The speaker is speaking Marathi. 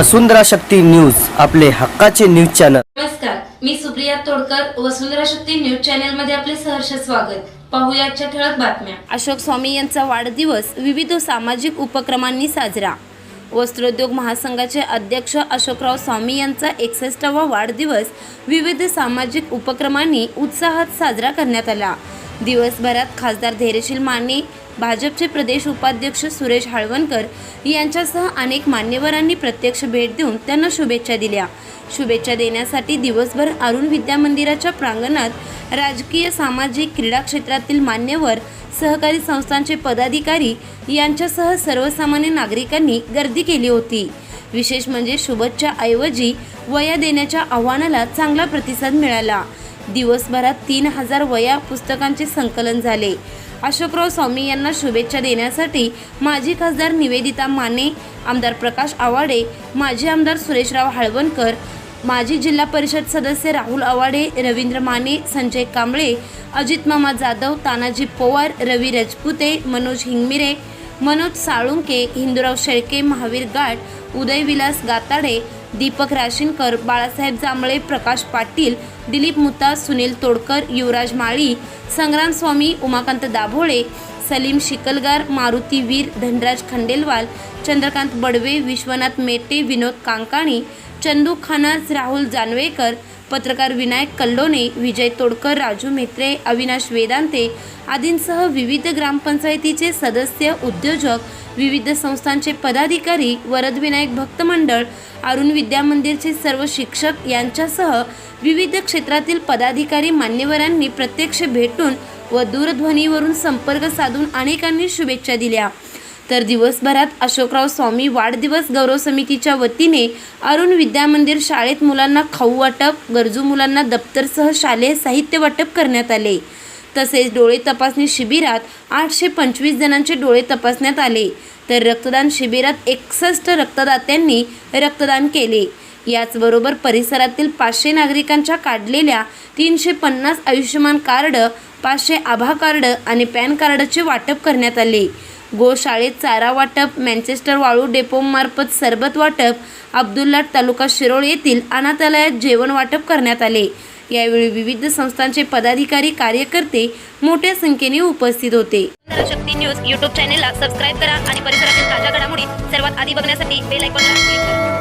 वसुंधरा शक्ती न्यूज आपले हक्काचे न्यूज चॅनल. नमस्कार मी सुप्रिया तोडकर वसुंधरा शक्ती न्यूज चॅनलमध्ये आपले सहर्ष स्वागत. पाहूया आजच्या ठळक बातम्या. अशोक स्वामी यांचा वाढदिवस विविध सामाजिक उपक्रमांनी साजरा. वस्त्रोद्योग महासंघाचे अध्यक्ष अशोकराव स्वामी यांचा एकसष्टावा वाढदिवस विविध सामाजिक उपक्रमांनी उत्साहात साजरा करण्यात आला. दिवसभरात खासदार धैर्यशील माने भाजपचे प्रदेश उपाध्यक्ष सुरेश हाळवणकर यांच्यासह अनेक मान्यवरांनी प्रत्यक्ष भेट देऊन त्यांना शुभेच्छा दिल्या. शुभेच्छा देण्यासाठी दिवसभर अरुण विद्या मंदिराच्या प्रांगणात राजकीय सामाजिक क्रीडा क्षेत्रातील मान्यवर सहकारी संस्थांचे पदाधिकारी यांच्यासह सर्वसामान्य नागरिकांनी गर्दी केली होती. विशेष म्हणजे शुभेच्छा ऐवजी वया देण्याच्या आव्हानाला चांगला प्रतिसाद मिळाला. दिवसभरात तीन हजार वया पुस्तकांचे संकलन झाले. अशोकराव स्वामी यांना शुभेच्छा देण्यासाठी माजी खासदार निवेदिता माने आमदार प्रकाश आवाडे माजी आमदार सुरेशराव हळवणकर माजी जिल्हा परिषद सदस्य राहुल आवाडे रवींद्र माने संजय कांबळे अजित मामा जाधव तानाजी पोवार रवी रजपुते मनोज हिंगमिरे मनोज साळुंके हिंदुराव शेळके महावीर गाठ उदयविलास गाताडे दीपक राशीनकर बाळासाहेब जांभळे प्रकाश पाटील दिलीप मुता सुनील तोडकर युवराज माळी संग्राम स्वामी उमाकांत दाभोळे सलीम शिकलगार मारुती वीर धनराज खंडेलवाल चंद्रकांत बडवे विश्वनाथ मेटे विनोद कांकाणी चंदू खानाज राहुल जानवेकर पत्रकार विनायक कल्लोने विजय तोडकर राजू म्हेत्रे अविनाश वेदांते आदींसह विविध ग्रामपंचायतीचे सदस्य उद्योजक विविध संस्थांचे पदाधिकारी वरदविनायक भक्त मंडळ अरुण विद्या मंदिरचे सर्व शिक्षक यांच्यासह विविध क्षेत्रातील पदाधिकारी मान्यवरांनी प्रत्यक्ष भेटून व दूरध्वनीवरून संपर्क साधून अनेकांनी शुभेच्छा दिल्या. तर दिवसभरात अशोकराव स्वामी वाढदिवस गौरव समितीच्या वतीने अरुण विद्या मंदिर शाळेत मुलांना खाऊ वाटप गरजू मुलांना दप्तरसह शालेय साहित्य वाटप करण्यात आले. तसेच डोळे तपासणी शिबिरात आठशे पंचवीस जणांचे डोळे तपासण्यात आले. तर रक्तदान शिबिरात एकसष्ट रक्तदात्यांनी रक्तदान केले. याचबरोबर परिसरातील पाचशे नागरिकांच्या काढलेल्या तीनशे पन्नास आयुष्यमान कार्ड पाचशे आभा कार्ड आणि पॅन कार्डचे वाटप करण्यात आले. गोशाळेत चारा वाटप मँचेस्टर वाळू डेपोमार्फत सरबत वाटप अब्दुल्लाट तालुका शिरोळ येथील अनाथालयात जेवण वाटप करण्यात आले. यावेळी विविध संस्थांचे पदाधिकारी कार्यकर्ते मोठ्या संख्येने उपस्थित होते. शक्ती न्यूज यूट्यूब चॅनेलला सबस्क्राईब करा आणि परिसरातील ताज्या घडामोडी सर्वात आधी बघण्यासाठी बेल आयकॉनला क्लिक करा.